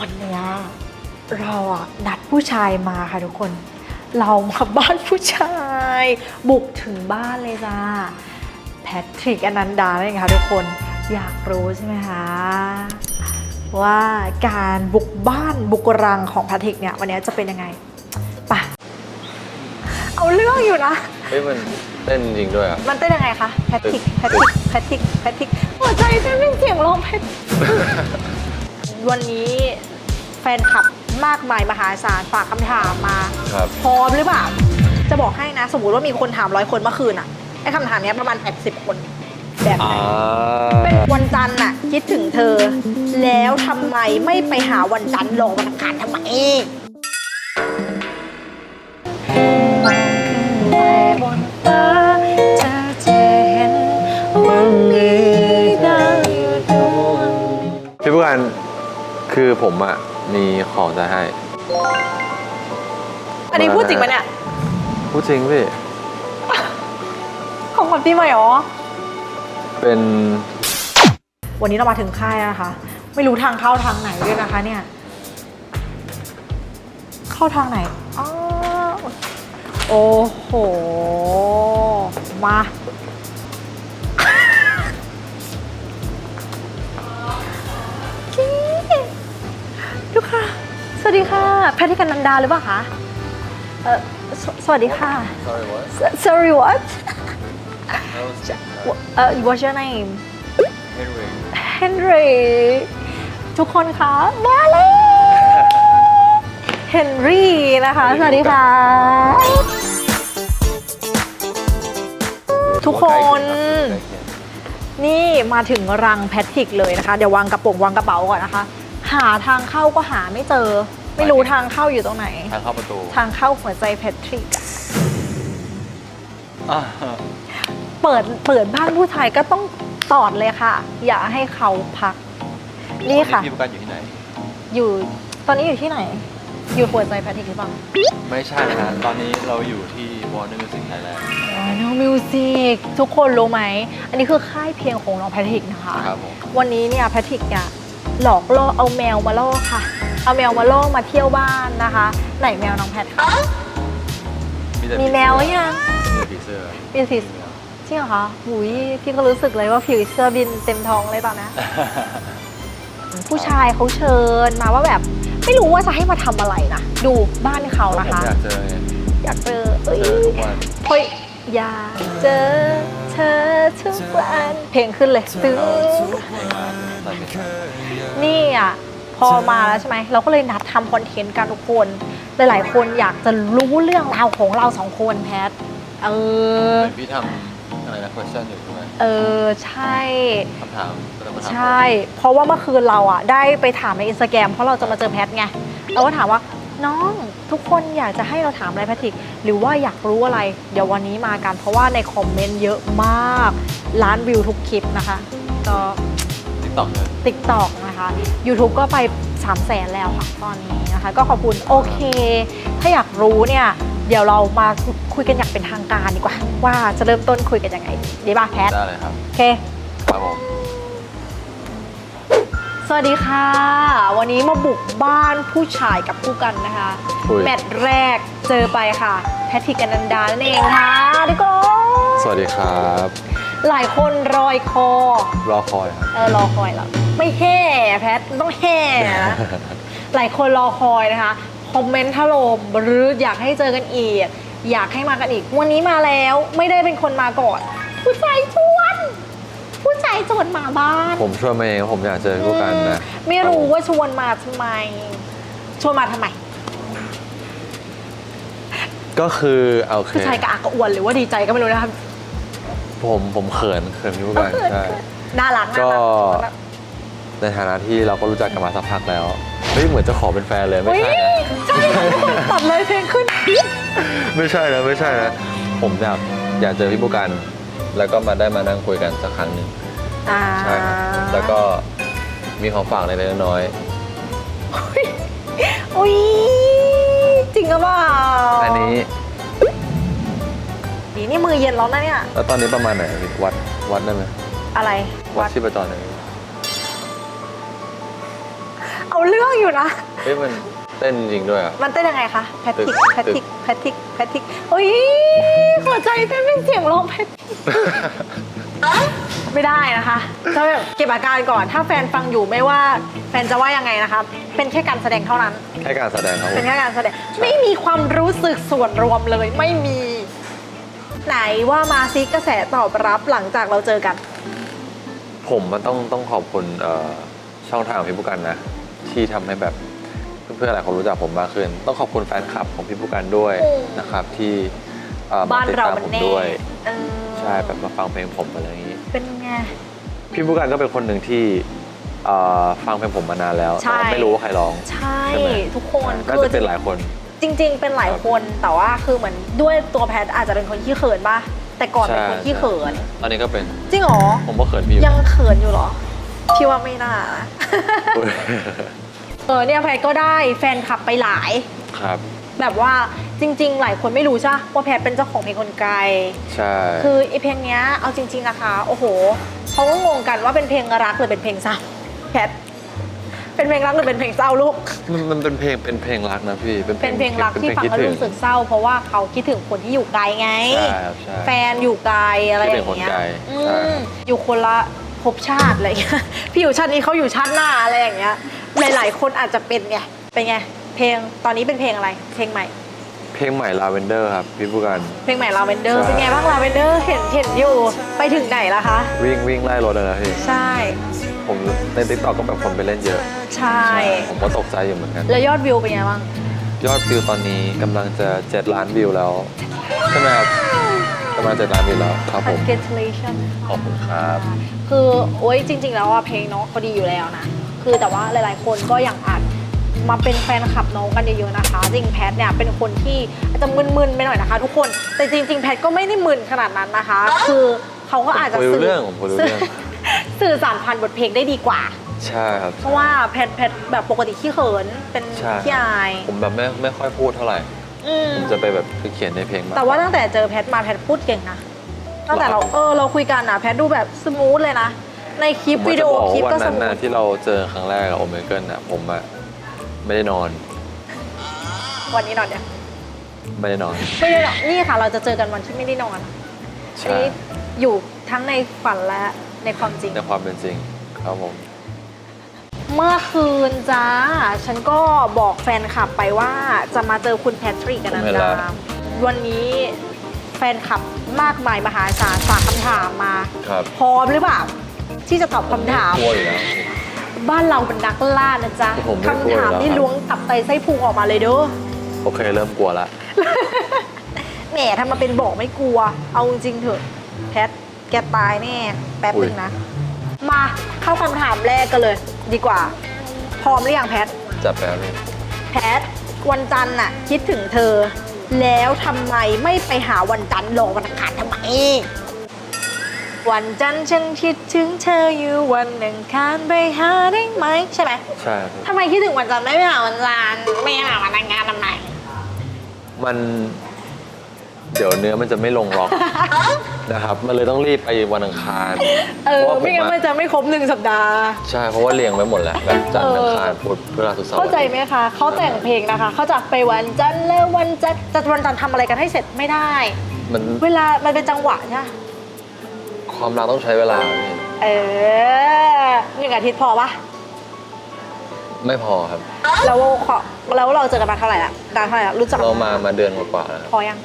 วันเนี้ยเราอะนัดผู้ชายมาค่ะทุกคน เรามาบ้านผู้ชาย บุกถึงบ้านเลยจ้าแพทริกอนันดาเลยค่ะทุกคนอยากรู้ใช่ไหมคะว่าการบุกบ้านบุกรังของแพทริกเนี่ยวันนี้จะเป็นยังไงไปะเอาเรื่องอยู่นะเฮ้ยมันเต้นจริงด้วยอะ มันเต้นยังไงคะแพทริกแพทริกแพทริกแพทริกหัวใจเต้นเป็นเสียงร้องแพท วันนี้แฟนคลับมากมายมหาศาลฝากคำถามมาครับ พร้อมหรือเปล่า จะบอกให้นะ สมมติว่ามีคนถามร้อยคนเมื่อคืนอะไอ้คำถามเนี้ยประมาณ 80 คน แบบไหน เป็นวันจันทร์น่ะคิดถึงเธอ แล้วทำไมไม่ไปหาวันจันทร์รอวันอังคารทำไมม คือผมอะมีของจะให้ อันนี้พูดจริงปะเนี่ย พูดจริงพี่ ของขวัญปีใหม่เหรอ เป็นวันนี้เรามาถึงค่ายแล้วนะคะ ไม่รู้ทางเข้าทางไหนด้วยนะคะเนี่ย เข้าทางไหนอ๋อโอ้โห มา ค่ะแพทย์กันนันดาหรือเปล่าคะเออสสวัสดีค่ะ sorry what S- Sorry what เออ what's your name Henry Henry ทุกคนคะมาเลยเฮนรี่นะคะ สวัสดีค่ะ ทุกคน นี่มาถึงรังแพทริกเลยนะคะ เดี๋ยววางกระโปรงวางกระเป๋าก่อนนะคะ หาทางเข้าก็หาไม่เจอ ไม่รู้ทางเข้าอยู่ตรงไหน ทางเข้าประตูทางเข้าหัวใจแพทริกอะอ่าเปิดเปิดบ้านผู้ชายก็ต้องตอดเลยค่ะ อย่าให้เขาพัก นี่ค่ะ พี่ผู้การอยู่ที่ไหน อยู่ตอนนี้อยู่ที่ไหน อยู่หัวใจแพทริกหรือเปล่าไม่ใช่นะตอนนี้เราอยู่ที่ Warner Music Thailand อ๋อ No Music ทุกคนรู้ไหม อันนี้คือค่ายเพลงของน้องแพทริกนะคะ ครับผม วันนี้เนี่ยแพทริกเนี่ยหลอกล่อเอาแมวมาล่อค่ะ เอาแมวมาล่อมาเที่ยวบ้านนะคะ ไหนแมวน้องแพทคะแต่มีแมวหรือยังมีผีเสื้อมีผีจริงเหรอคะหุยพี่ก็รู้สึกเลยว่าผีเสื้อบินเต็มท้องเลยตอนนี้ผู้ชายเขาเชิญมาว่าแบบ ไม่รู้ว่าจะให้มาทำอะไรนะ ดูบ้านเขาผมนะคะ อยากเจอไงอยากเจอเอ้ยเจอทุกวันเฮ้ยอยากเจอเธอทุกวันเพลงขึ้นเลยตึงใส่ไม่ทันนี่อะ พอมาแล้วใช่ไหมเราก็เลยนัดทำคอนเทนต์กันทุกคน หลายๆ คนอยากจะรู้เรื่องราวของเราสองคนแพทเออเหมือนพี่ทำอะไรนะ question อยู่ใช่ไหมเออ ใช่คำถามแล้วมาถามใช่ เพราะว่าเมื่อคืนเราอะ ได้ไปถามในอินสตาแกรมเพราะเราจะมาเจอแพทไงเราก็ถามว่าน้องทุกคนอยากจะให้เราถามอะไรแพทริก หรือว่าอยากรู้อะไร เดี๋ยววันนี้มากันเพราะว่าในคอมเมนต์เยอะมากล้านวิวทุกคลิปนะคะ ก็ ติ๊กต็อกเลย TikTok นะคะ YouTube ก็ไป 3 0 0แสนแล้วค่ะตอนนี้นะคะ ก็ขอบคุณโอเค ถ้าอยากรู้เนี่ย เดี๋ยวเรามาคุยกันอย่างเป็นทางการดีกว่า ว่าจะเริ่มต้นคุยกันยังไงดีป่ะแพทได้เลยครับ โอเค ครับผม สวัสดีค่ะ วันนี้มาบุกบ้านผู้ชายกับผู้กันนะคะ อุ้ย แมตช์แรกเจอไปค่ะ แพทริกอนันดานั่นเองค่ะทุกคน สวัสดีครับ หลายคนรอยคอ รอคอยครับ เออรอคอยแล้วไม่แห่แพทต้องแห่นะ หลายคนรอคอยนะคะคอมเมนต์ถล่มหรืออยากให้เจอกันอีก อยากให้มากันอีก วันนี้มาแล้วไม่ได้เป็นคนมาก่อน ผู้ชายชวน ผู้ชายชวนมาบ้านผมชวนมาเองผมอยากเจอผู้กันนะไม่รู้ว่าชวนมาทำไม ชวนมาทำไม ก็คือเอาโอเคผู้ชายกระอักกระอ่วนหรือว่าดีใจก็ไม่รู้นะครับ ผมผมเขินเขินพี่ผู้กันเขินใช่ น่ารักน่าก็รักในฐานะที่เราก็รู้จักกันมาสักพักแล้วเฮ้ยเหมือนจะขอเป็นแฟนเลยไม่อุ้ยใช่นะใช่ค่ะทุกคนตัดเลยเพลงขึ้น ไม่ใช่นะไม่ใช่นะผมอยากอยากเจอพี่ผู้กัน แล้วก็มาได้มานั่งคุยกันสักครั้งหนึ่งอ่าใช่ครับแล้วก็มีของฝากเล็กๆน้อยอุ้ยจริงหรือเปล่าๆอันนี้ ดีนี่มือเย็นแล้วนะเนี่ย แล้วตอนนี้ประมาณไหนพี่วัดวัดได้ไหมอะไรวัดชีพจรหน่อยเอาเรื่องอยู่นะ เฮ้ยมันเต้นจริงๆด้วยอะ มันเต้นยังไงคะแพทริกตึกแพทริกแพทริกแพทริกโอ้ยหัวใจเต้นเป็นเสียงร้องแพทริกไม่ได้นะคะจะแบบเก็บอาการก่อน ถ้าแฟนฟังอยู่ไม่ว่าแฟนจะว่ายังไงนะคะเป็นแค่การแสดงเท่านั้น แค่การแสดงครับผเป็นมแค่การแสดงไม่มีความรู้สึกส่วนรวมเลยไม่มี ไหนว่ามาซิกระแสตอบรับหลังจากเราเจอกัน ผมมันต้องต้องขอบคุณเอ่อช่องทางของพี่ผู้กันนะ ที่ทำให้แบบเพื่อนๆหลายคนรู้จักผมมากขึ้น ต้องขอบคุณแฟนคลับของพี่ผู้กันด้วยอืม นะครับที่เอ่อมาบ้านติดเราตามมันผมแน่ด้วย เออใช่แบบมาฟังเพลงผมอะไรอย่างนี้ เป็นไง พี่ผู้กันก็เป็นคนหนึ่งที่เอ่อฟังเพลงผมมานานแล้วใช่ แต่ว่าไม่รู้ว่าใครร้อง ใช่ ใช่ไหม ทุกคนน่าจะเป็นหลายคน จริง ๆ เป็นหลายคนแต่ว่าคือเหมือนด้วยตัวแพทอาจจะเป็นคนขี้เขินป่ะแต่ก่อนเป็นคนขี้เขิน ตอนนี้ก็เป็น จริงเหรอ ผมก็เขินพี่อยู่ยังเขินอยู่เหรอ พี่ว่าไม่น่านะอุ๊ยเออเนี่ยแพทก็ได้แฟนคลับไปหลาย ครับ แบบว่าจริง ๆ หลายคนไม่รู้ใช่ปะว่าแพทเป็นเจ้าของเพลงคนไกล ใช่ คือไอเพลงเนี้ยเอาจริง ๆ นะคะ โอ้โหเขาก็งงกันว่าเป็นเพลงรักหรือเป็นเพลงเศร้าแพท เป็นเพลงรักหรือเป็นเพลงเศร้าลูก มันมันเป็นเพลงเป็นเพลงรักนะพี่เป็นเป็นเพลงรักที่ฟังคิดแล้วถึงรู้สึกเศร้า เพราะว่าเขาคิดถึงคนที่อยู่ไกลไง ใช่ครับใช่ แฟนอยู่ไกลอะไรอย่างเงี้ยคิดถึงคนไกลอืใช่ มอยู่คนละภพชาติอะไรอย่างเงี้ย พี่อยู่ชาตินี้เขาอยู่ชาติหน้าอะไรอย่างเงี้ย หลาย ๆ คนอาจจะเป็นไง เป็นไง เพลง ตอนนี้เป็นเพลงอะไร เพลงใหม่ เพลงใหม่ลาเวนเดอร์ครับพี่ผู้กันเพลงใหม่ลาเวนเดอร์ใช่เป็นไงบ้างลาเวนเดอร์ เห็นเห็นอยู่ ไปถึงไหนแล้วคะ วิ่งวิ่งไล่รถเลยนะพี่ ใช่ ผมในติ๊กต็อกก็แบบคนไปเล่นเยอะ ใช่ ผมก็ตกใจอยู่เหมือนกัน แล้วยอดวิวเป็นไงบ้าง ยอดวิวตอนนี้กำลังจะ 7 ล้านวิวแล้ว ใช่ไหมครับกำลัง7ล้านวิวแล้วครับผม congratulations ขอบคุณครับ คือโอ้ยจริง ๆ แล้วอะเพลงน้องเขาดีอยู่แล้วนะ คือแต่ว่าหลายๆ คนก็ยังอาจมาเป็นแฟนคลับน้องกันเยอะๆนะคะ จริงแพทเนี่ยเป็นคนที่อาจจะมึนๆไปหน่อยนะคะ ทุกคนแต่จริง ๆ แพทก็ไม่ได้มึนขนาดนั้นนะคะ คือเขาก็อาจจะผมคุยรู้สื่เรื่องผมคุยรู้เรื่อง สื่อสารผ่านบทเพลงได้ดีกว่า ใช่ครับ เพราะว่าแพทแพทแบบปกติขี้เขินเป็นใช่ ขี้อายผมแบบไม่ไม่ค่อยพูดเท่าไหร่ อืมผมจะไปแบบคือเขียนในเพลงมากแต่ว่าตั้งแต่เจอแพทมาแพทพูดเก่งนะตั้งแต่เราเออเราคุยกันอะแพทดูแบบสมูทเลยนะในคลิปผมวิว่าดีจะโอบอกคลิปว่าก็วันสนั้นมูนะทที่เราเจอครั้งแรกกับโอเมเกิลน่ะผมอะไม่ได้นอนวันนี้นอนเนี่ยไม่ได้นอนไม่ได้นอนนี่ค่ะ เราจะเจอกันวันที่ไม่ได้นอนอันใช่นี้อยู่ทั้งในฝันและ ในความจริง ในความเป็นจริงครับผมเมื่อคืนจ้า ฉันก็บอกแฟนคลับไปว่าจะมาเจอคุณแพทริกกันนะดาวันนี้แฟนคลับมากมายมหาศาลฝากคำถามมา ครับพร้อมหรือเปล่า ที่จะตอบคำถาม กลัวอยู่แล้ว บ้านเราเป็นนักล่านะจ๊ะผมไม่กลัวคำถามอยู่แล้วนี่ครับล้วงตับไตไส้พุงออกมาเลยเด้อ โอเคเริ่มกลัวละ แหมทำมาเป็นบอกไม่กลัว เอาจริงๆเถอะ แพทแกตายแน่แป๊บอุ๊นึยงนะ มาเข้าคำถามแรกกันเลย ดีกว่า พร้อมหรือยังแพท จับไปแล้วพี่แพท วันจันทร์น่ะ คิดถึงเธอ แล้วทำไมไม่ไปหาวันจันทร์รอวันอังคารทำไม วันจันทร์ฉันคิดถึงเธออยู่วันอังคารไปหาได้ไหมใช่ไหมใช่ครับพี่ทำไมคิดถึงวันจันทร์ไม่ไปหาวันจันทร์ไม่หาวันอังคารทำไม มัน เดี๋ยวเนื้อมันจะไม่ลงล็อกนะครับ มันเลยต้องรีบไปวันอังคารเออพราะว่าผไม่งั้นอะมันจะไม่ครบหนึ่งสัปดาห์ ใช่ เพราะว่าเรียงไว้หมดแล้วแบบจันทร์เอออังคารพุธพฤหัสศุกร์เสาร์เข้าใจไหมคะเขาแต่งเพลงนะคะเขาจะไปวันจันทร์แล้ววันจันทร์จะวันจันทร์ทำอะไรกันให้เสร็จไม่ได้ มันเวลา มันเป็นจังหวะใช่ไหมความรักต้องใช้เวลาพี่เออหนึ่งอาทิตย์พอปะไม่พอครับ แล้วขอแล้วเราเจอกันมาเท่าไหร่ละนานเท่าไหร่ละรู้จักเรามามาเดือนกว่าๆแล้วครับพอยัง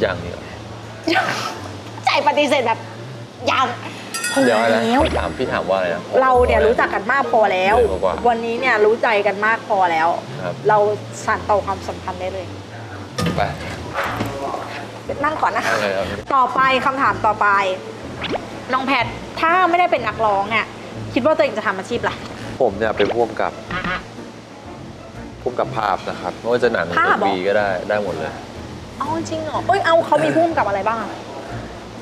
อย่างเดียวใจปฏิเสธแบบยังพอเดี๋ยวอะไรแล้วพี่ถามพี่ถามว่าอะไรนะเราเนี่ยรู้จักกันมากพอแล้ว เดือนกว่าๆวันนี้เนี่ยรู้ใจกันมากพอแล้วครับ เราสานต่อความสัมพันธ์ได้เลย ไปนั่งก่อนนะเอาเลยครับพี่ต่อไปคำถามต่อไป น้องแพท ถ้าไม่ได้เป็นนักร้องเนี่ยคิดว่าตัวเองจะทำอาชีพอะไร ผมเนี่ยเป็นพ่วงกับพ่วงกับภาพนะครับไม่ว่าจะหนังหรือภาพเหรอ วีก็ได้ได้หมดเลย อ๋อจริงเหรอเอ้ยเอาเขามีพุ่มกับอะไรบ้างอะ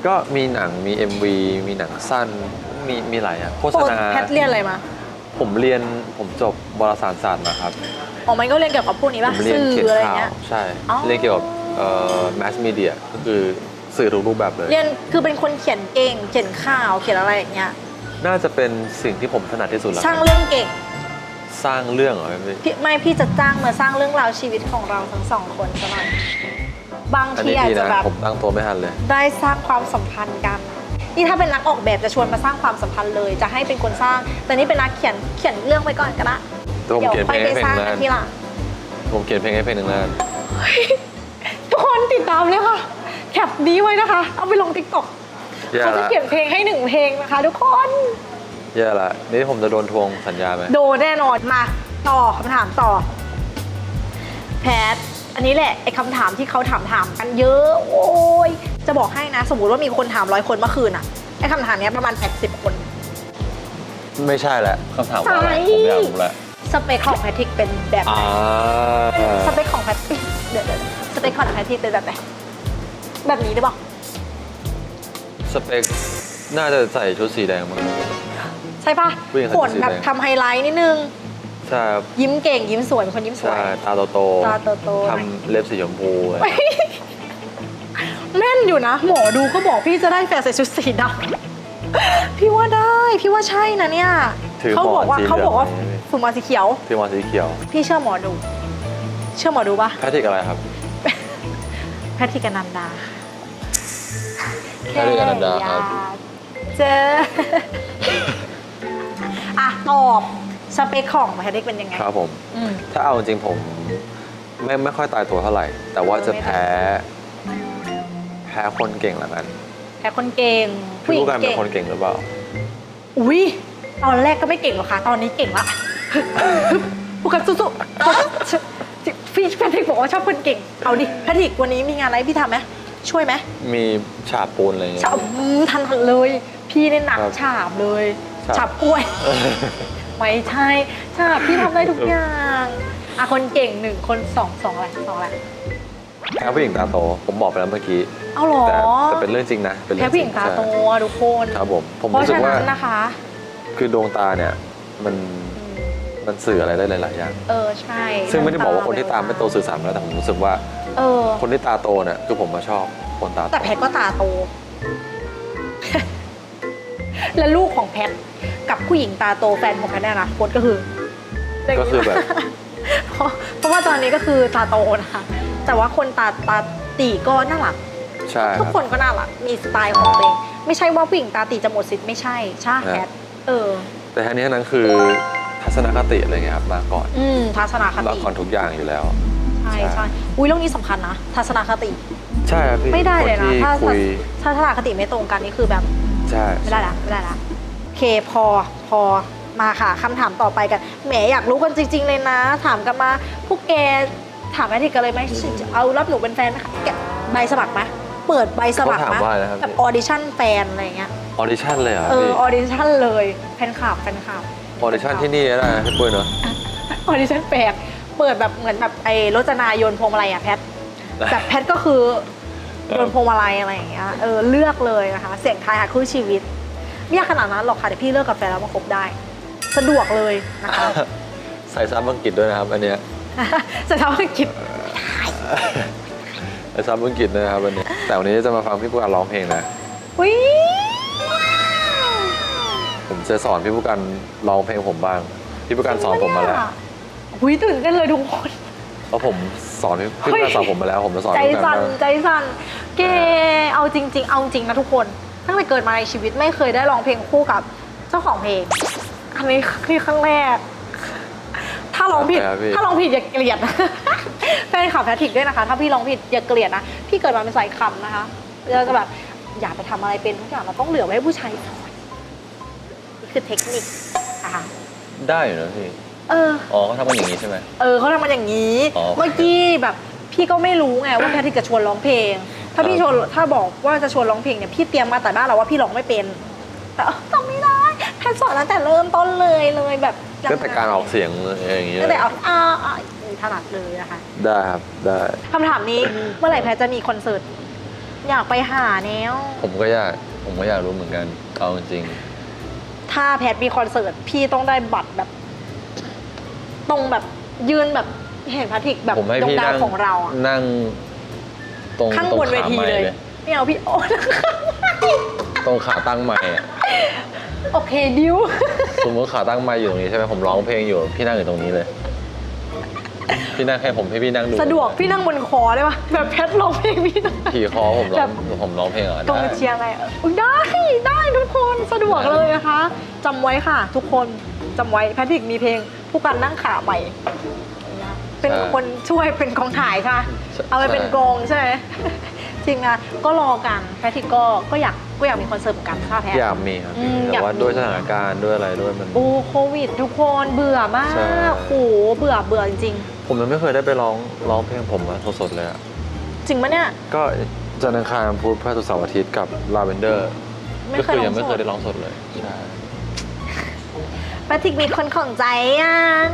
ก็มีหนังมี MV มีหนังสั้น มีมีหลายอย่างโฆษณาแพทเรียนอะไรมาผมเรียนผมจบวารสารศาสตร์มาครับอ๋อมันก็เรียนเกี่ยวกับพวกนี้ผป่ะมเรียนสื่เขียนออะไรข่าวเงี้ย ใช่อ๋อ เรียนเกี่ยวกับเอ่อ mass media ก็คือสื่อทุกรูปแบบเลย เรียนคือเป็นคนเขียนเก่งเขียนข่าวเขียนอะไรอย่างเงี้ยน่าจะเป็นสิ่งที่ผมถนัดที่สุดแล้วสร้างเรื่องเก่งสร้างเรื่องเหรอพี่พี่ไม่พี่จะจ้างมาสร้างเรื่องราวชีวิตของเราทั้งสองคนซะหน่อย บางอันทีนี้อาจพี่จะนะแบบผมตั้งตัวไม่ทันเลย ได้สร้างความสัมพันธ์กัน นี่ถ้าเป็นนักออกแบบจะชวนมาสร้างความสัมพันธ์เลย จะให้เป็นคนสร้าง แต่นี่เป็นนักเขียนเขียนเรื่องไปก่อนก็ได้แต่ผมเดี๋ยวเขียนไปเพลงไปให้เพลสร้างงกันั้นนทีหลัง ผมเขียนเพลงให้เพลงหนึ่งแล้วกันทุกคนติดตามเลยค่ะ แคปนี้ไว้นะคะ เอาไปลงติ๊กต็อกแย่เขาจะละเขียนเพลงให้หนึ่งเพลงนะคะ ทุกคน แย่ละนี่ผมจะโดนทวงสัญญาไหมโดนแน่นอนมา ต่อคำถามต่อ แพท อันนี้แหละไอ้คำถามที่เขาถามถามกันเยอะ โอ้ยจะบอกให้นะ สมมติว่ามีคนถามร้อยคนเมื่อคืนอะไอ้คำถามเนี้ยประมาณ 80 คนไม่ใช่แหละคำถามว่าอะไรใช่ผมอยากรู้แหละสเปคของแพทริกเป็นแบบไหนอ่าสเปคของแพทริกเดี๋ยวเดี๋ยวสเปคของแพทริกเป็นแบบไหนแบบนี้หรือเปล่าสเปคน่าจะใส่ชุดสีแดงมั้ง ใช่ปะผู้หญิงใส่ขนสีแบบแดง ทำไฮไลท์นิดนึง ใช่ครับยิ้มเก่งยิ้มสวยเป็นคนยิ้มสวใช่ย ตาโตๆตาโตๆ ทำเล็บสีชมพูอะไรแม่นอยู่นะ หมอดูก็บอกพี่จะได้แฟนใส่ชุดสีดำ พี่ว่าได้ พี่ว่าใช่นะเนี่ยถือเขาหมบออนกว่าสีเหเขาลืบอองกว่าไหมฝึกมาสีเขียวที่มอนสีเขียวพี่เชื่อหมอดู เชื่อหมอดูปะแพทริกอะไรครับ แพทริกอนันดาแพทริกอนันดาครับแอยกเจอ อะ ตอบ สเปคของแพทริกเป็นยังไงครับผม อืม ถ้าเอาจริงๆผมไม่ไม่ค่อยตายตัวเท่าไหร่ แต่ว่าจะไม่แพ้ แพ้คนเก่งละกันแต่คนเก่งผู้พี่หญิผู้งการเป็เก่นงคนเก่งหรือเปล่า อุ้ยตอนแรกก็ไม่เก่งหรอกค่ะ ตอนนี้เก่งละผู้กันสู้ๆพี่แพทริกบอกว่าชอบคนเก่ง เอาดิแพทริกวันนี้มีงานอะไรให้พี่ทำไหมช่วยไหมมีฉาบปูนอะไรอย่างเงี้ย ฉาบอืมทันทันเลย พี่เนี่ยหนักครับฉาบเลย ฉาบ ฉาบกล้วย ไม่ใช่ฉาบพี่ทำได้ทุกอย่างอะคนเก่งหนึ่งคนสองสองอะไรสองอะไรแพ้ผู้หญิงตาโต ผมบอกไปแล้วเมื่อกี้เอาเหรอแต่แต่เป็นเรื่องจริงนะเป็นแพ้เรื่องผู้จหริญิงงตาโตใช่อะทุกคนครับผมผมเพราะรู้สึฉะกว่านั้นนะคะ คือดวงตาเนี่ยมันอืมมันสื่ออะไรได้หลาย ๆ อย่าง เออใช่ ซึ่งไม่ได้บอกว่าคนที่ตาไม่โตสื่อสารไม่ได้แต่ผมรู้สึกว่า เออ คนที่ตาโตเนี่ยคือผมมาชอบคนตาโตแต่แพทก็ตาโต และลูกของแพท กับผู้หญิงตาโตแฟนของแพทเนี่ยนะโคตก็คือก็คือแบบ เพราะเพราะว่าตอนนี้ก็คือตาโตนะคะแต่ว่าคนตาตาตีก็น่ารักใช่ทุกคครับนก็น่ารักมีสไตล์ของตัวเองไม่ใช่ว่าผู้หญิงตาตีจะหมดสิทธิ์ไม่ใช่ใช่แพทเออ แต่ทั้งนี้ทั้งนั้นคือทัศนคติอะไรเงี้ยครับมาก่อนอืมทัศนคมาติก่อนทุกอย่างอยู่แล้วใช่ใช่ใช่อุ้ยเรื่องนี้สำคัญนะทัศนคติ ใช่ครับพี่ไม่ได้เลยคนะที่ถ้าคุยถ้าทัศนคติไม่ตรงกันนี่คือแบบใช่ไม่ได้ละไม่ได้ละโอ เคพอพอมาค่ะคำถามต่อไปกันแหมอยากรู้กันจริง ๆ เลยนะ ถามกันมาพวกแกถามแอทิกกันเลยไหมเอารับหนูเป็นแฟนไหมคะแกะใบสมัครไหมเปิดใบสมัครเขาถามไหมว่าอะไรนะครับ แบบออดิชั่นแฟนอะไรอย่างเงี้ยออดิชั่นเลยเหรอเออพี่ออดิชั่นเลยแฟนคลับแฟนคลับ ออดิชั่นที่นี่ก็ได้นะพี่ปุ้ยเนอะออดิชั่นแปลกเปิดแบบเหมือนแบบไอ้รจนาโยนพวงมาลัยอะแพท แบบแพทก็คือ โยนพวงมาลัยอะไรอย่างเงี้ย เออเลือกเลยนะคะ เสียงทายหาคู่ชีวิต ไม่ยากขนาดนั้นหรอกค่ะเดี๋ยวพี่เลิกกับแฟนแล้วมาคบได้ สะดวกเลยนะคะ ใส่ซับอังกฤษด้วยนะครับ อันเนี้ยจะทำให้กิจใส่ซับอังกฤษด้วยนะครับอันเนี้ยแต่วันนี้จะมาฟังพี่ผู้การร้องเพลงนะ วิผมจะสอนพี่ผู้การร้องเพลงผมบ้าง พี่ผู้การสอนผมมาแล้ววิตื่นเต้นเลยทุกคน เพราะผมสอนพี่พี่ผู้การสอนผมมาแล้ว ผมจะสอนใจพี่ผู้การสั่นบ้าง ใจสั่นเกเอาจริง ๆ เอาจริงนะทุกคน ตั้งแต่เกิดมาในชีวิตไม่เคยได้ร้องเพลงคู่กับเจ้าของเพลง อันนี้คือครั้งแรก ถ้าร้องผิดถ้าร้องผิดอย่าเกลียดแฟนข่าวแพทริกด้วยนะคะ ถ้าพี่ร้องผิดอย่าเกลียดนะ พี่เกิดมาเป็นสายคำนะคะเราจะแบบอย่าไปทำอะไรเป็นทุกอย่างเราต้องเหลือไว้ให้ผู้ชายสอนนี่คือเทคนิคนะคะได้อยู่นะพี่ เออ อ๋อเขาทำกันอย่างนี้ใช่ไหม เออเขาทำมันอย่างนี้ อ๋อ เมื่อกี้แบบพี่ก็ไม่รู้ไงว่าแพทริกจะชวนร้องเพลง ถ้าพี่ครับชวนถ้าบอกว่าจะชวนร้องเพลงเนี่ยพี่เตรียมมาแต่บ้านเราว่าพี่ร้องไม่เป็น แต่เอ้าทำไม่ได้แพทสอนตั้งแต่เริ่มต้นเลยเลยแบบก็แต่การออกเสียงอย่างนี้ตั้งเลแต่ยเอาอ่าอ่าถนัดเลยนะคะ ได้ครับได้คำถามนี้เมื่อไหร่แพทจะมีคอนเสิร์ตอยากไปหาแนวผมก็อยากผมก็อยากรู้เหมือนกันเอาจริงถ้าแพทมีคอนเสิร์ตพี่ต้องได้บัตรแบบ ตรงแบบยืนแบบเห็นแพทริกแบบผมให้ดวงพี่ดาวนั่งของเราอะนั่ง ตรงข้างตรงบนเวขาทีไม้เลยเลย ไม่เอาพี่โอ้ตรงขาตั้งไม้อะโอเคดิว สมมติขาตั้งไมาอยู่ตรงนี้ใช่ไหมผมร้องเพลงอยู่พี่นั่งอยู่ตรงนี้เลย พี่นั่งให้ผมให้พี่นั่งดูสะดวกพี่นั่งบนคอได้ปะแบบแพทร้องเพลงพี่ได้ขี่คอผมร้แบอบงผมร้องเพลงเหรอตรงได้เชียร์ไงเอออุ๊ยได้ได้ทุกคนสะดวกเลยนะคะจำไว้ค่ะ ทุกคนจำไว้แพทริกมีเพลงผู้กันนั่งขาใหม่ เป็นคนช่วยเป็นกองถ่ายค่ะ เอาไปเป็นกองใช่ไหมจริงนะก็รอกันแพทริกก็ก็อยากก็อยากมีคอนเสิร์ตเหมือนกันค่ะแพท อยากมีครับอืมแต่ว่าอยากมี ด้วยสถานการณ์ด้วยอะไรด้วยมัน โอ้โควิด ทุกคนเบื่อมาใช่ กโอ้โหเบื่อเบื่อจริงผมยังไม่เคยได้ไปร้องร้องเพลงผมอะสดๆเลยอะๆจริงปะเนี่ยก็จันทร์อังคารพุธพฤหัสเสาร์อาทิตย์กับลาเวนเดอร์ไม่ก็เคยคือร้ยัองงไม่สเคยดได้ร้องสดเลยใช่แพทริกมีคนของใจยัง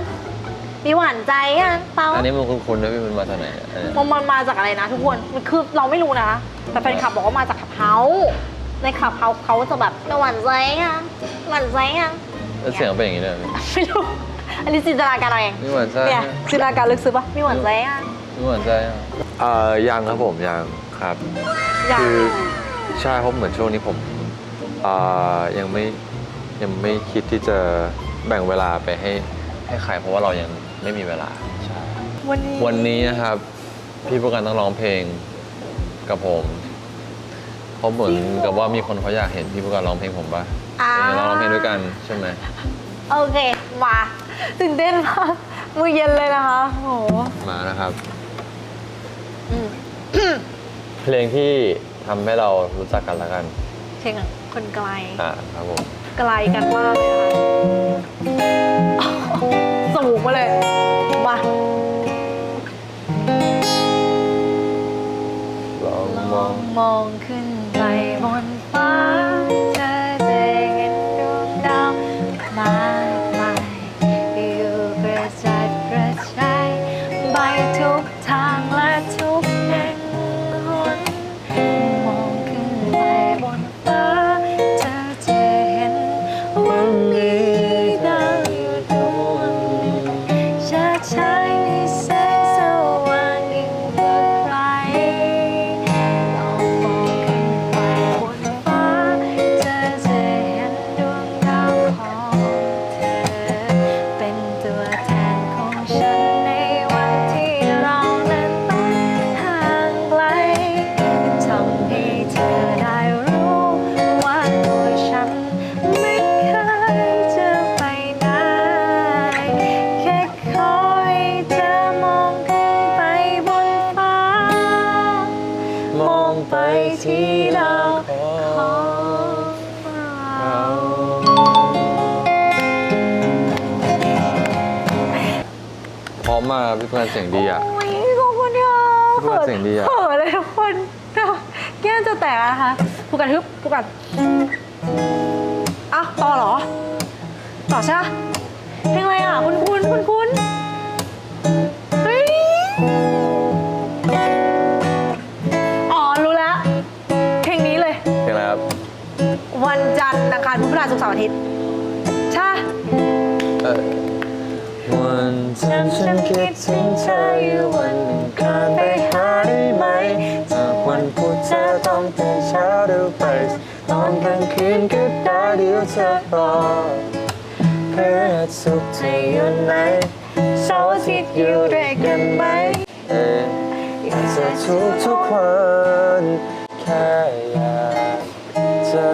มีหวานใจยังเปาอันนี้มันคุ้นๆนะพี่มันมาจากไหนอะอันเนี้ยมันมันมาจากอะไรนะ ทุกคนมันคือเราไม่รู้นะ แต่แฟนคลับบอกว่ามาจากขับเฮาส์ในขับเฮาส์เขาจะแบบหวานใจยังหวานใจยังแล้วเสียงเป็นอย่างนี้เลยเหรอไม่รู้อันนี้จินตนาการเราเองพี่หวานใจเนี่ยจินตนาการลึกซึ้งปะมีหวานใจยังพี่หวานใจอะเอ่อยังครับผมยังครับยังคือใช่เพราะเหมือนช่วงนี้ผมอ่ายังไม่ยังไม่คิดที่จะแบ่งเวลาไปให้ให้ใครเพราะว่าเรายัง ไม่มีเวลาใช่วันนี้วันนี้นะครับ พี่ผู้กันต้องร้องเพลงกับผมเพราะเหมือนกับว่ามีคนเขาอยากเห็นพี่ผู้กันร้องเพลงผมปะอ่าเออเราร้องเพลงด้วยกันใช่ไหมโอเค มาตื่นเต้นมากมือเย็นเลยนะคะโอ้โหมานะครับ อืมเพลงที่ทำให้เรารู้จักกันแล้วกันเพลงอะคนไกล อ่าครับผม ไกลกันมากเลยนะคะ สูงมาเลย มา ลองลมอองงมองขึ้น นะคะผูกกันฮึบผูกกันอะต่อเหรอ ต่อใช่ปะเพลงอะไรอะ คุณคุณคุณคุณเฮ้ยอ๋อรู้แล้ว เพลงนี้เลย เพลงอะไรครับ วันจันทร์อังคารพุธพฤหัสศุกร์เสาร์อาทิตย์ใช่เออวันจันทร์ฉันคิดถึงเธออยู่วันอังคารไปหาได้ไหม จากวันพุธเธอต้องตื่นเช้าเร็วไป ตอนกลางคืนก็ได้เดี๋ยวเธอบอกเพื่อสุขเธอยู่ไหนเสาร์อาทิตย์อยู่ด้วยกันไหมเอออยากจะทุกทุกวันแค่อยากเจอ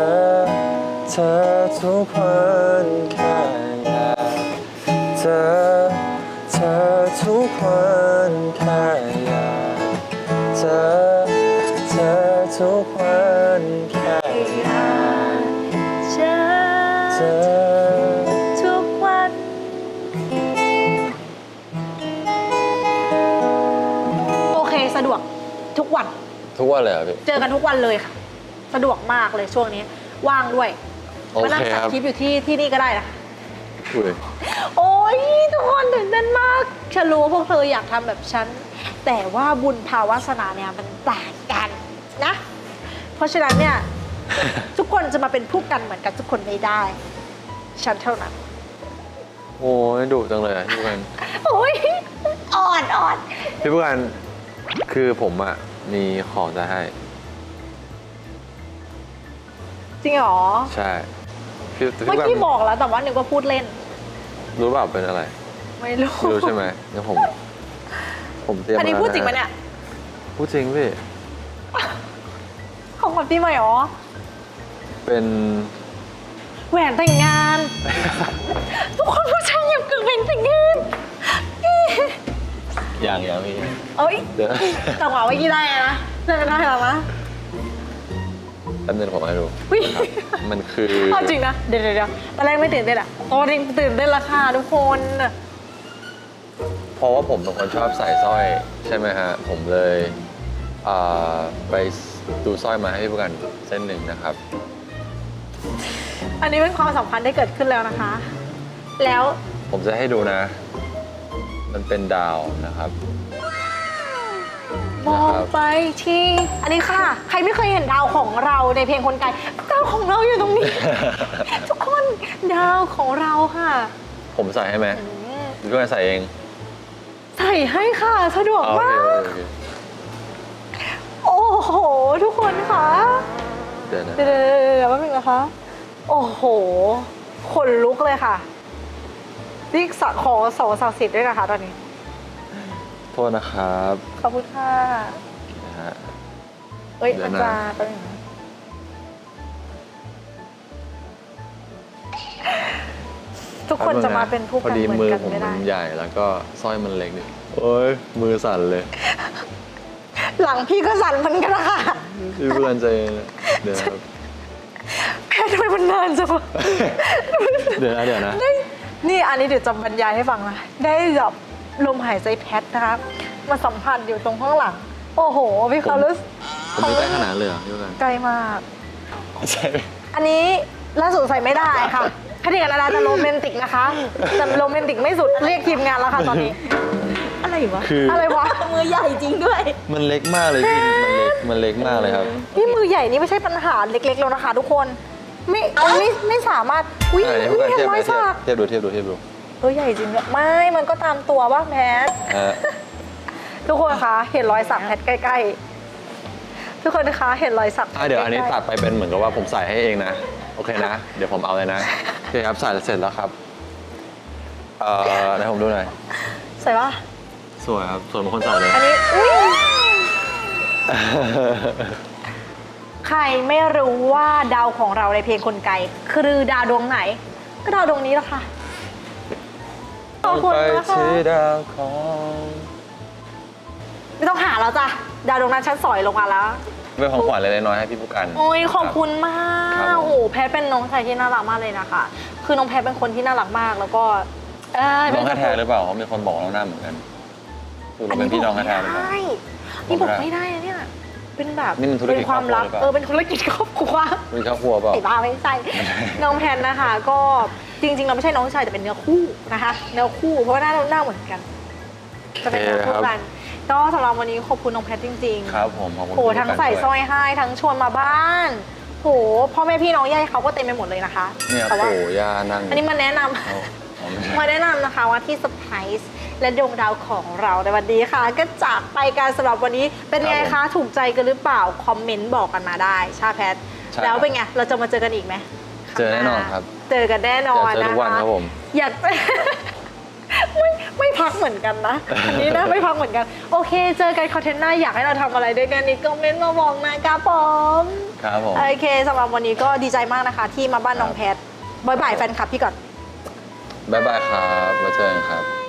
เธอทุกวันแค่อยากเจอ ทุกวันเลยเหรอพี่ เจอกันทุกวันเลยค่ะ สะดวกมากเลยช่วงนี้ว่างด้วยโอมานั่งเคตัดครับ คลิปอยู่ที่ที่นี่ก็ได้นะอุ้ยโอ้ยทุกคนตื่นเต้นมากฉันรู้ว่าพวกเธออยากทำแบบฉัน แต่ว่าบุญภาวาสนาเนี่ยมันต่างกันนะ เพราะฉะนั้นเนี่ย ทุกคนจะมาเป็นผู้กันเหมือนกันทุกคนไม่ได้ ฉันเท่านั้น โอ้ยดุจังเลยอะพี่ผู้กันโอ้ยอ่อนอ่อนพี่ผู้กันคือผมอะ มีของจะให้ จริงเหรอ ใช่พี่พี่เมื่อแบมกี้บอกแล้วแต่ว่านึกว่าพูดเล่น รู้เปล่าเป็นอะไร ไม่รู้ไม่รู้ใช่ไหมงั้นผม ผมเตรียมอันนี้มาพูดจริงปะเนี่ย พูดจริงพี่ ของขวัญปีใหม่เหรอ เป็นแหวนแต่งงาน ทุกคนผู้ชายอยากเกิดเป็นแต่งงาน อย่างอย่างพี่เอ้ยเดี๋ยวแต่ว่าเมื่อกี้ได้นะเจอได้แล้วนะแป๊บนึงผมให้ดูอุ๊ยครับมันคือเอาจริงนะเดี๋ยวเดี๋ยวเดี๋ยวตอนแรกไม่ตื่นเต้นอะตอนนี้ตื่นเต้นและค่ะทุกคนเพราะว่าผมเป็นคนชอบใส่สร้อยใช่ไหมฮะ ผมเลยอ่าไปดูสร้อยมาให้พี่ผู้กันเส้นหนึ่งนะครับ อันนี้เป็นความสัมพันธ์ได้เกิดขึ้นแล้วนะคะ แล้วผมจะให้ดูนะ มันเป็นดาวนะครับ มองไปที่ อันนี้ค่ะ ใครไม่เคยเห็นดาวของเราในเพลงคนไกลดาวของเราอยู่ตรงนี้ ทุกคนดาวของเราค่ะผมใส่ให้ไหมอืมหรือพี่ผู้กันใส่เองใส่ให้ค่ะสะดวกอ๋อโอมาเคกโอเคโอ้โห ทุกคนค่ะ เดี๋ยวนะ เดี๋ยวเดี๋ยวเดี๋ยวแป๊บนึงนะคะ โอ้โห ขนลุกเลยค่ะ นี่สักขอสองศักดิ์สิทธิ์ด้วยนะคะตอนนี้ โทษนะครับขอบคุณค่ะ นะฮะ เอ้ยเดี๋ยอาวนะ จารย์แป๊บนึงนะทุกคนจะมาเป็นผู้พอกันดีเหมือมืนอกันผมไม่ได้มันใหญ่แล้วก็สร้อยมันเล็กนิดโอ้ยมือสั่นเลยหลังพี่ก็สั่นเหมือนกันนะคะพี่เพื่อนใจเย็นนะเดี๋ยวนะครับ แพ้ทำไมมันนานจังวะเดี๋ยวนะเดี๋ยวนะ นี่อันนี้เดี๋ยวจะบรรยายให้ฟังนะ ได้แบบลมหายใจแพทนะคะมาสัมผัสอยู่ตรงข้างหลัง โอ้โห พี่เขารู้ผมมีใกล้ขนาดเลยเหรอพี่เพื่อนใกล้มาก ใช่ไหมอันนี้ล่าสุดใส่ไม่ได้ค่ะคดีกับนาดาจะโรแมนติกนะคะแต่โรแมนติกไม่สุดเรียกทีมงานแล้วค่ะตอนนี้ อะไรวะ คืออะไรวะ มือใหญ่จริงด้วย มันเล็กมากเลยพี่ มันเล็ก มันเล็กมากเลยครับ นี่มือใหญ่นี่ไม่ใช่ปัญหาเล็กๆแล้วนะคะทุกคน ไม่ไม่ไม่สามารถอุ้ยอะเดี๋ยวอุ้พี่ยเพื่อนเห็เทีนยบรไหมอยเทียบสักเทียบดูเทียบดูเทียบดูเออใหญ่จริงด้วยไม่ มันก็ตามตัวว่าแพท ฮะ ทุกคนคะ เห็นรอยสักแพทใกล้ๆ ทุกคนนะคะ เห็นรอยสักอะเดี๋ยวอันนี้ใกล้ๆตัดไปเป็นเหมือนกับว่าผมใส่ให้เองนะ โอเคนะ เดี๋ยวผมเอาเลยนะโอเคครับใส่เสร็จแล้วครับเอ่อไหนผมดูหน่อยใส่ปะสวยครับสวยเหมือนคนใส่เลยอันนี้อุ้ย ใครไม่รู้ว่าดาวของเราในเพลงคนไกลคือดาวดวงไหน ก็ดาวดวงนี้แหละค่ะ ขอบคุณไปนะคะที่ดาวของไม่ต้องหาแล้วจ้ะ ดาวดวงนั้นฉันสอยลงมาแล้ว เป็นของขวัญเล็กๆน้อยๆให้พี่ผู้กัน โอ้ยขอบคุณมาครับกผม โอ้โหแพทเป็นน้องชายที่น่ารักมากเลยนะคะ คือน้องแพทเป็นคนที่น่ารักมากแล้วก็ เอ้ยน้องไม่แท้ๆหรือเปล่าเขามีคนบอกเราหน้าเหมือนกันคือเราเป็นพี่น้องแท้ๆหรือเปล่านี่บอกบอกไม่ไม่ได้ได้นะเนี่ย เป็นแบบนี่มันธุรกิจเป็นความลับครอบครัวหรือเปล่า เออเป็นธุรกิจครอบครัวมีครอบครัวเปล่า ไอ้บ้าไม่ใช่น้องแพนนะคะ ก็จริงๆเราไม่ใช่น้องชายแต่เป็นเนื้อคู่นะคะ เนื้อคู่เพราะว่าหน้าเราหน้าเหมือนกัน จะเป็นเนื้อคู่กัน ก็สำหรับวันนี้ขอบคุณน้องแพทจริงๆ ครับผมขอบคุณโหพี่ทั้งผู้กันใส่ด้วยสร้อยให้ทั้งชวนมาบ้านโหพ่อแม่พี่น้องญาติเขาก็เต็มไปหมดเลยนะคะ เนี่ยแต่ว่า ปู่ย่านั่งอันนี้มาแนะนำ เอาเอาไม่ใช่ มาแนะนำนะคะว่าที่เซอร์ไพรส์ และดวงดาวของเราในวันนี้ค่ะ ก็จากไปการสำหรับวันนี้เป็นไงครัคะบผมถูกใจกันหรือเปล่า คอมเมนต์บอกกันมาได้ชาแพท ใช่แล้วเป็นไง เราจะมาเจอกันอีกไหมเจอแน่นอนครับ เจอกันแน่นอนอยากเจอทุนะกวันคะครับผม อยากไม่ไม่พักเหมือนกันนะอันนี้นะไม่พักเหมือนกัน โอเค เจอกันคอนเทนต์หน้าอยากให้เราทำอะไรด้วยกันนี่คอมเมนต์มาบอกนะครับผม ครับผม โอเคสำหรับวันนี้ก็ดีใจมากนะคะ ที่มาบ้านน้องแพทบายบายแฟนคลับพี่ก่อน บ๊ายบายครับ มาเจอกันครับ